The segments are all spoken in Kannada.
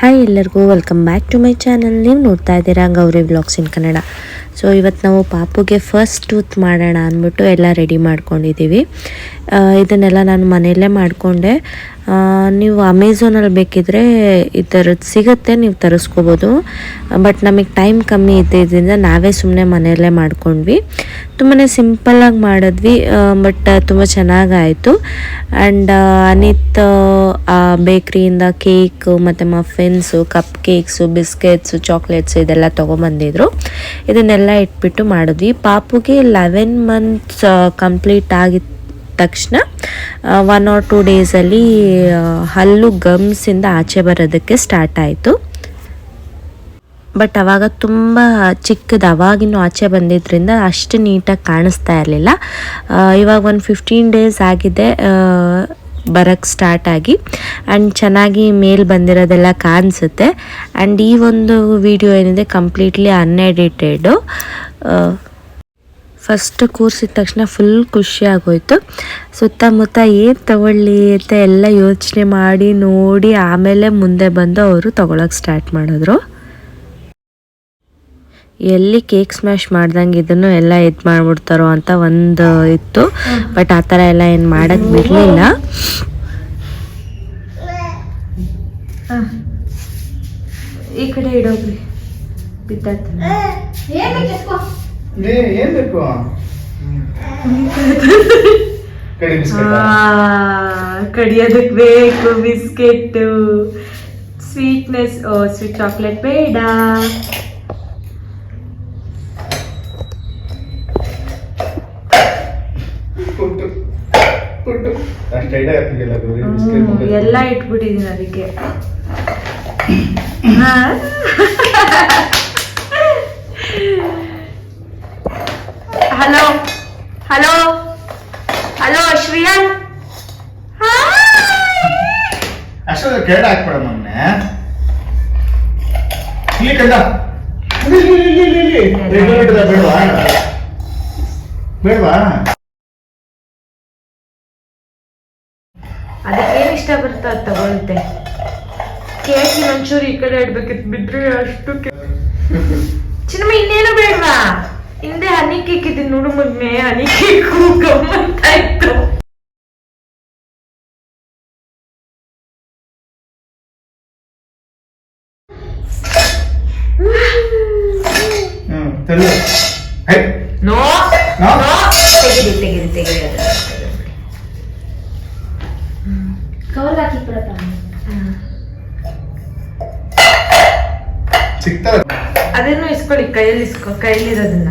ಹಾಯ್ ಎಲ್ಲರಿಗೂ welcome back to my channel ನೀವು ನೋಡ್ತಾ ಇದ್ದೀರಾ Gauri vlogs in Kannada. So ಇವತ್ತು ನಾವು ಪಾಪುಗೆ ಫಸ್ಟ್ ಟೂತ್ ಮಾಡೋಣ ಅಂದ್ಬಿಟ್ಟು ಎಲ್ಲ ರೆಡಿ ಮಾಡ್ಕೊಂಡಿದ್ದೀವಿ. ಇದನ್ನೆಲ್ಲ ನಾನು ಮನೆಯಲ್ಲೇ ಮಾಡಿಕೊಂಡೆ. ನೀವು ಅಮೆಝೋನಲ್ಲಿ ಬೇಕಿದ್ರೆ ಈ ಥರದ್ದು ಸಿಗುತ್ತೆ, ನೀವು ತರಿಸ್ಕೋಬೋದು. ಬಟ್ ನಮಗೆ ಟೈಮ್ ಕಮ್ಮಿ ಇದ್ದಿದ್ದರಿಂದ ನಾವೇ ಸುಮ್ಮನೆ ಮನೆಯಲ್ಲೇ ಮಾಡ್ಕೊಂಡ್ವಿ. ತುಂಬಾ ಸಿಂಪಲ್ಲಾಗಿ ಮಾಡಿದ್ವಿ ಬಟ್ ತುಂಬ ಚೆನ್ನಾಗಾಯಿತು ಆ್ಯಂಡ್ ಅನಿತ್ ಬೇಕ್ರಿಯಿಂದ ಕೇಕ್ ಮತ್ತು muffins cup cakes biscuits chocolates ಇದೆಲ್ಲ ತೊಗೊಂಬಂದಿದ್ರು. ಇದನ್ನೆಲ್ಲ ಇಟ್ಬಿಟ್ಟು ಮಾಡಿದ್ವಿ ಪಾಪುಗೆ ಲೆವೆನ್ ಮಂತ್ಸ್ ಕಂಪ್ಲೀಟ್ ಆಗಿದ್ದ ತಕ್ಷಣ ಒನ್ ಆರ್ ಟೂ ಡೇಸಲ್ಲಿ ಹಲ್ಲು ಗಮ್ಸಿಂದ ಆಚೆ ಬರೋದಕ್ಕೆ ಸ್ಟಾರ್ಟ್ ಆಯಿತು. ಬಟ್ ಅವಾಗ ತುಂಬ ಚಿಕ್ಕದು, ಅವಾಗಿನ್ನೂ ಆಚೆ ಬಂದಿದ್ದರಿಂದ ಅಷ್ಟು ನೀಟಾಗಿ ಕಾಣಿಸ್ತಾ ಇರಲಿಲ್ಲ. ಇವಾಗ ಒಂದು ಫಿಫ್ಟೀನ್ ಡೇಸ್ ಆಗಿದೆ. ಬರೋಕ್ಕೆ ಸ್ಟಾರ್ಟ್ ಆಗಿ ಆ್ಯಂಡ್ ಚೆನ್ನಾಗಿ ಮೇಲ್ ಬಂದಿರೋದೆಲ್ಲ ಕಾಣಿಸುತ್ತೆ. ಆ್ಯಂಡ್ ಈ ಒಂದು ವಿಡಿಯೋ ಏನಿದೆ ಕಂಪ್ಲೀಟ್ಲಿ ಅನ್ಎಡಿಟೆಡು ಫಸ್ಟ್ ಕೂರಿಸಿದ ತಕ್ಷಣ ಫುಲ್ ಖುಷಿ ಆಗೋಯ್ತು. ಸುತ್ತಮುತ್ತ ಏನು ತಗೊಳ್ಳಿ ಅಂತ ಎಲ್ಲ ಯೋಚನೆ ಮಾಡಿ, ನೋಡಿ, ಆಮೇಲೆ ಮುಂದೆ ಬಂದು ಅವರು ತಗೊಳಕ್ಕೆ ಸ್ಟಾರ್ಟ್ ಮಾಡಿದ್ರು. ಎಲ್ಲಿ ಕೇಕ್ ಸ್ಮ್ಯಾಶ್ ಮಾಡ್ದಂಗೆ ಇದನ್ನು ಎಲ್ಲ ಇದು ಮಾಡ್ಬಿಡ್ತಾರೋ ಅಂತ ಒಂದು ಇತ್ತು. ಬಟ್ ಆ ಥರ ಎಲ್ಲ ಏನು ಮಾಡಕ್ಕೆ ಬಿಡಲಿಲ್ಲ. ಈ ಕಡೆ ಇಡೋಗ್ರಿ. ಬೇಕು? ಬಿಸ್ಕೆಟ್. ಕಡಿಯೋದಕ್ಕೆ ಬೇಕು ಬಿಸ್ಕೆಟ್ಟು ಸ್ವೀಟ್ನೆಸ್ ಓ ಸ್ವೀಟ್ ಚಾಕ್ಲೇಟ್ ಬೇಡ. ಎಲ್ಲ ಇಟ್ಬಿಟ್ಟಿದೀನಿ ಅದಕ್ಕೆ. ಹಲೋ. ಹಲೋ. ಹಲೋ ಶ್ರೀಯನ್ ಅಷ್ಟೊಂದು ಕೆರಡ ಹಾಕ್ಬೇಡ ಮೊನ್ನೆ. ಇಲ್ಲಿ ಕಂಡ ಬೇಡವಾ? ಬೇಡವಾ? ಅದಕ್ಕೆ ಏನ್ ಇಷ್ಟ ಬರುತ್ತೆ ಅದು ತಗೊಳುತ್ತೆ ಕೇಕ್ ಒಂಚೂರು ಈ ಕಡೆ ಇಡ್ಬೇಕಿತ್ತು ಬಿದ್ರೆ ಅಷ್ಟು ಚಿನ್ನಮ್ಮ ಇನ್ನೇನು ಬೇಡವಾ? ಹಿಂದೆ ಹನಿ ಕೇಕ್ ಇದ್ದೀನಿ ನೋಡು ಮಗ್ನೆ ಹನಿ ಕೇಕು ಗಮ್ಮಂತ ಇತ್ತು ಹ್ಮ್ ನೋ ಹೈ ಸಿಗ್ತದೆ ಅದನ್ನು ಇಸ್ಕೊಳ್ಳಿ ಕೈಯಲ್ಲಿ ಇಸ್ಕೊ ಕೈಯಲ್ಲಿರೋದನ್ನ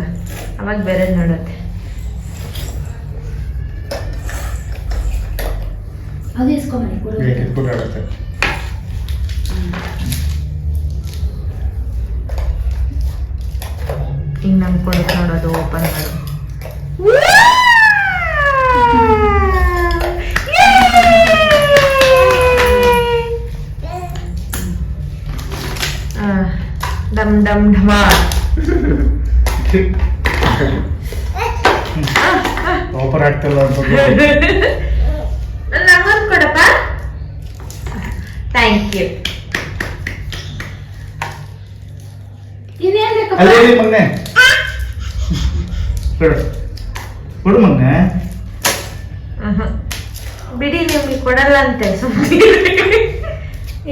ಅವಾಗ ಬೇರೆ ನೋಡುತ್ತೆ. ಅದು ಇಸ್ಕೊಂಬನಿ ಕೊಡು. ಕಿತ್ಕೊಂಡು ಆಡುತ್ತೆ ಹಿಂಗ್ ನಮ್ ಕೊಡಕ್ ನೋಡೋದು ಓಪನ್ ಮಾಡು. ಡಮ್ ಢಮ. ಓಪನ್ ಆಗ್ತಿಲ್ಲ ಅಂತ ನಮ್ಮೊಂದು ಕೊಡಪ್ಪ. ಥ್ಯಾಂಕ್ ಯು ಇನ್ನೇನ್ ಬೇಕಪ್ಪ? ಅಲ್ಲೇ ಇಲ್ಲಿ ಮೊನ್ನೆ ಕೊಡು ಕೊಡು ಮೊನ್ನೆ ಬಿಡಿ ನಿಮ್ಗೆ ಕೊಡಲ್ಲ ಅಂತೆ ಸುಮ್ಮನೆ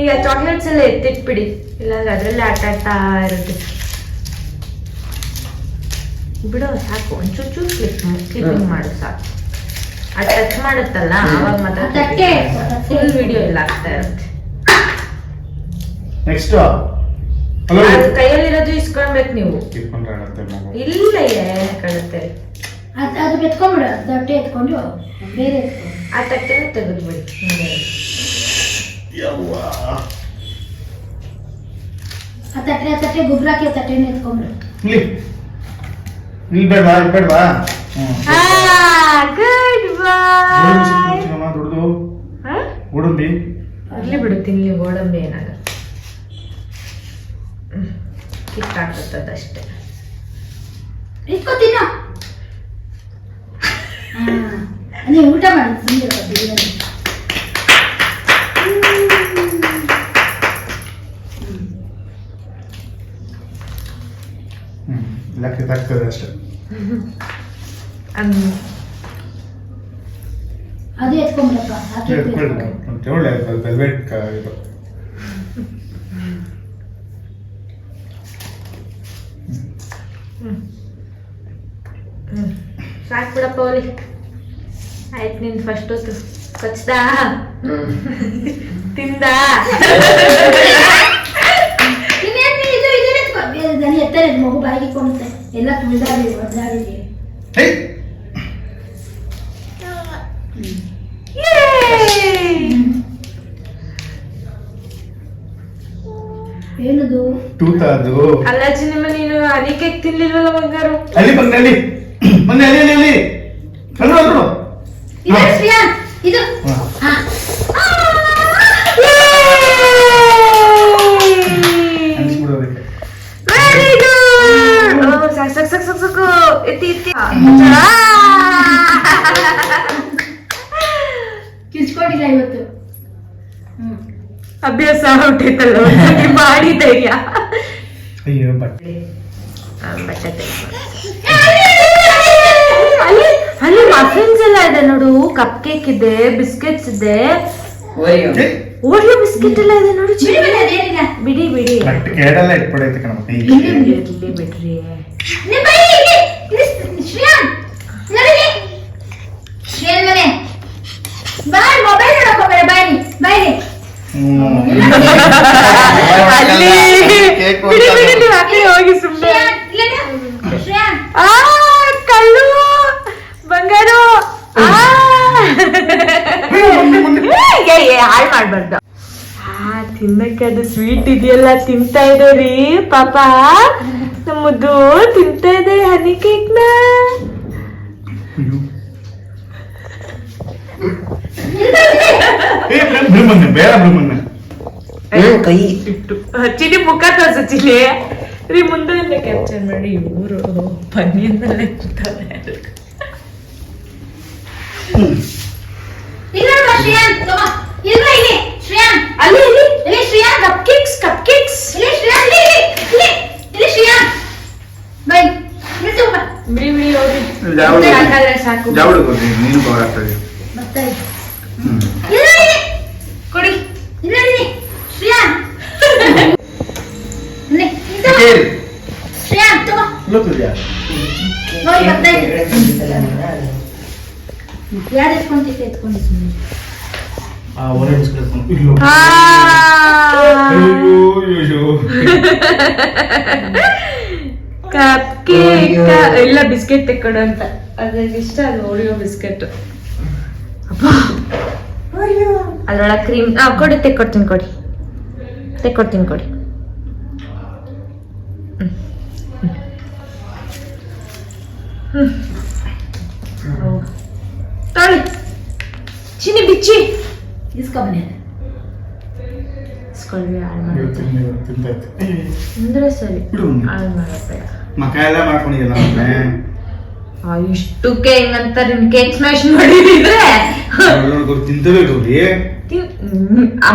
ಈಗ ಚಾಕ್ಲೇಟ್ಸ್ ಎಲ್ಲ ಎತ್ತಿಟ್ಬಿಡಿ. ಇಲ್ಲಾಂದ್ರೆ ಅದರಲ್ಲೇ ಆಟ ಆಡ್ತಾ ಇರುತ್ತೆ. ಬಿಡು ಸಾಕು. ಒಂಚೂರು ಚೂರು ಕ್ಲಿಪ್ ಕ್ಲಿಪ್ಪಿಂಗ್ ಮಾಡು ಸಾಕು. ಆ ಟಚ್ ಮಾಡುತ್ತಲ್ಲ ಅವಾಗ ಮಾತ್ರ ಫುಲ್ ವಿಡಿಯೋ ಎಲ್ಲ ಆಗ್ತಾ ಇರುತ್ತೆ. ನೆಕ್ಸ್ಟ್ ಹಲೋ ಅದು ಕೈಯಲ್ಲಿರೋದು ಇಸ್ಕೊಳ್ಬೇಕು ನೀವು. ಇಲ್ಲ ಕಳುತ್ತೆ ಅದ್ ಅದು ತಟ್ಟೆ ಎತ್ಕೊಂಡು ಬೇರೆ ಆ ತಟ್ಟೆನ ತೆಗೆದ್ಬಿಡಿ. ಯವ್ವಾ. ಆ ತಟ್ಟೆ ಆ ತಟ್ಟೆ ಆ ಎತ್ಕೊಂಡ್ಬಿಡು. ಇಲ್ಲಿ ಆ ಗುಡ್ ಗೋಡಂಬಿ ಬಾಯ್ ದೊಡ್ಡದು ಗೋಡಂಬಿ. ಇರ್ಲಿ ಬಿಡು ತಿನ್ಲಿ ಗೋಡಂಬಿ ಏನಾಗಲ್ಲ ಕಿತ್ತಾಕುತ್ತದಷ್ಟೇ ಇಟ್ಕೊ ತಿನ್ನ. ನೀವು ಊಟ ಮಾಡಿ ಬಿರಿಯಾನಿ. ಕಿತ್ತಾಕ್ತದೆ ಅಷ್ಟೇ. ಅದು ಎತ್ಕೊಂಬಿಡಪ್ಪ ಆ ಕೇಕ್ ಎತ್ಕೊಳ್ಳಿ ಎತ್ಕೊಂಡು. ಒಳ್ಳೆ ವೆಲ್ವೆಟ್ ಇದು. ಸಾಕು ಬಿಡಪ್ಪ ಅವ್ರಿ. ಆಯ್ತು ನೀನು ಫಸ್ಟ್ ಹೊತ್ತು. ಕಚ್ದಾ? ತಿಂದ? ಎತ್ತಾರೆ ಮಗು ಬಾಯಿಗೆ ಇಟ್ಕೊಂಡುತ್ತೆ ಎಲ್ಲ ತುಳಿದಾರಿ ಹೇ! ಏನದು? ಟೂತ ಅದು ಅಲ್ಲಾಜಿ ನಿಮ್ಮ ನೀನು ಹನಿ ಕೇಕ್ ತಿನ್ಲಿಲ್ವಲ್ಲ ಬಂಗಾರು? ಅಲ್ಲಿ ಬಂದೆ ಅಲ್ಲಿ. ಬಂದೆ ಅಲ್ಲಿ ಅಲ್ಲಿ ಅಲ್ಲಿ ಕಣ್ಣು ನೋಡು ಇದು ಶ್ರೇಯಾ ಇದು ಹಾ. ಹಾ ಅನ್ಸ್ಬಿಡು ಅದಕ್ಕೆ ವೆರಿ ಗುಡ್ ಸಾಕು ಸಾಕು ಸಾಕು ಸಾಕು ಸಾಕು ಎತ್ತಿ ಎತ್ತಿ ಕಿರ್ಚ್ಕೊಂಡಿಲ್ಲ ಇವತ್ತು ಹ್ಮ್ ಅಭ್ಯಾಸ ಹೊಟ್ಟೈತಲ್ಲ ಧೈರ್ಯ ಅಯ್ಯೋ ಬಟ್ಟೆ ಬಟ್ಟೆ. ಅಲ್ಲಿ ಅಲ್ಲಿ ಮಫಿನ್ಸ್ ಎಲ್ಲ ಇದೆ ನೋಡು ಕಪ್ ಕೇಕ್ ಇದೆ. ಬಿಸ್ಕೆಟ್ಸ್ ಇದೆ ಓರಿಯೋ ಬಿಸ್ಕೆಟ್ ಎಲ್ಲ ಇದೆ ನೋಡು ಬಿಡಿ ಬಿಡಿ ಕೇಳಲ್ಲ ಇಟ್ಬಿಡೈತೆ ಬಿಡ್ರಿ ನಿಮ್ಮ ಬೈ ಇಲ್ಲಿ ಇಲ್ಲಿ ಶ್ರೇಯಾನ್ ನೋಡಿ ಶ್ರೇಯನ್ ಮನೆ ಬಾಯ್ ಮೊಬೈಲ್ ನೋಡಕ್ ಹೋಗ್ಬೇಡ ಬಾಯ್ ನೀ ಬಾಯ್ ನೀ ಹ್ಮ್. ಅಲ್ಲಿ ಬಿಡಿ ಬಿಡಿ ನೀವು ಹಾಕಿ ಹೋಗಿ ಸುಮ್ಮನೆ ಆ ಕಳ್ಳು ಬಂಗಾರ ಆ. ಏ, ಏ, ಹಾಳ್ ಮಾಡ್ಬಾರ್ದು. ಆ ತಿನ್ನಕ್ಕೆ ಅದು ಸ್ವೀಟ್ ಇದೆಯಲ್ಲ ತಿಂತಾ ಇದಾರಿ ಪಾಪ. ನಮ್ಮದು ತಿಂತಾ ಇದೆ ಹನಿ ಕೇಕ್ನ. ಬಿಡು ಬೇಡ ಬಿಡು ಮೊನ್ನೆ. ಕೈ. ಚಿನಿ ಮುಖ ತೋರ್ಸು ಚಿಲಿ. ರೀ ಮುಂದೆ ಕ್ಯಾಪ್ಚರ್ ಮಾಡಿ ಇವರು ಪನ್ನೀರ್ನಲ್ಲೇ ಇಲ್ಲ ನೋಡು ಶ್ರೇಯಾನ್ ತಗೋ. ಇಲ್ಲ? ಇಲ್ಲಿ. ಗೊತ್ತಿದ್ಯಾ? ನೋಡಿ ಬರ್ತಾ ಇದೆ ಯಾರು ಎತ್ಕೊಂತಿದ್ದೆ? ಎತ್ಕೊಂಡಿದ್ದೀನಿ ಆ. ಇಲ್ಲೋ. ಆ. ಅಯ್ಯೋ, ಅಯ್ಯೋ. ಕಪ್ ಕೇಕ್ ಇಲ್ಲ ಬಿಸ್ಕೆಟ್ ತೆಕ್ಕೊಡು ಅಂತ. ಅದ್ರಿಗೆ ಇಷ್ಟ ಅದು ಓರಿಯೋ ಬಿಸ್ಕೆಟ್. ಅದ್ರೊಳಗೆ ಕ್ರೀಮ್ ಆ ಕೊಡಿ ತೆಕ್ಕೊಡ್ತೀನಿ ಕೊಡಿ. ತೆಕ್ಕೊಡ್ತೀನಿ ಕೊಡಿ. ಹ್ಮ್. ಚಿನ್ನಿ ಬಿಚ್ಚಿ. ಇಸ್ಕೊಂಬನೆ ಇಸ್ಕೊಳ್ವಿ ಹಾಳು ಅಯ್ಯೋ, ಮಾಡುತ್ತೆ ಅಂದ್ರೆ ಸರಿ. ಹಾಳು ಮಾಡಬೇಡ ಮಕ ಎಲ್ಲ ಮಾಡ್ಕೊಂಡಿದ್ಯಲ್ಲ ಆ, ಇಷ್ಟಕ್ಕೆ ಹೆಂಗಂತ ನಿಮ್ ಕೇಕ್ ಸ್ಮ್ಯಾಶ್ ಮಾಡಿದ್ರೆ ತಿಂತಬೇಕ್ರಿ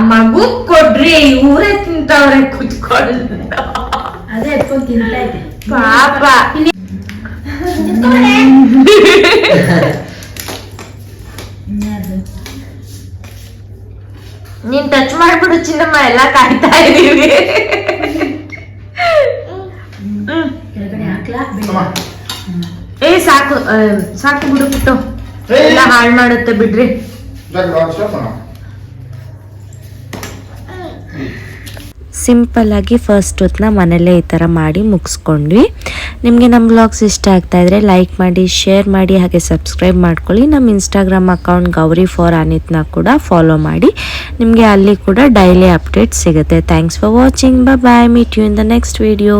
ಮಗು ಕೊಡ್ರಿ ಇವರೇ ತಿಂತವ್ರೆ ಕುತ್ಕೊಂಡು ಅದೇ ಎತ್ಕೊಂಡು ತಿಂತಾ ಪಾಪ? ನೀನ್ ಟಚ್ ಮಾಡ್ಬಿಡು ಚಿನ್ನಮ್ಮ ಎಲ್ಲ ಕಾಯ್ತಾ ಇದೀವಿ. ಏ ಸಾಕು ಸಾಕು ಬಿಡು ಬಿಟ್ಟು ಎಲ್ಲ ಹಾಳು ಮಾಡುತ್ತೆ ಬಿಡ್ರಿ. ಸಿಂಪಲ್ ಆಗಿ. ಸಿಂಪಲ್ಲಾಗಿ ಫಸ್ಟ್ ಹೊತ್ನ ಮನೇಲೇ ಈ ಥರ ಮಾಡಿ ಮುಗಿಸ್ಕೊಂಡ್ವಿ. ನಿಮಗೆ ನಮ್ಮ ಬ್ಲಾಗ್ಸ್ ಇಷ್ಟ ಆಗ್ತಾ ಇದ್ರೆ ಲೈಕ್ ಮಾಡಿ ಶೇರ್ ಮಾಡಿ, ಹಾಗೆ ಸಬ್ಸ್ಕ್ರೈಬ್ ಮಾಡ್ಕೊಳ್ಳಿ. ನಮ್ಮ ಇನ್ಸ್ಟಾಗ್ರಾಮ್ ಅಕೌಂಟ್ ಗೌರಿ ಫಾರ್ ಅನಿತ್ನ ಕೂಡ ಫಾಲೋ ಮಾಡಿ. ನಿಮಗೆ ಅಲ್ಲಿ ಕೂಡ ಡೈಲಿ ಅಪ್ಡೇಟ್ ಸಿಗುತ್ತೆ. Thanks for watching bye meet you in the next video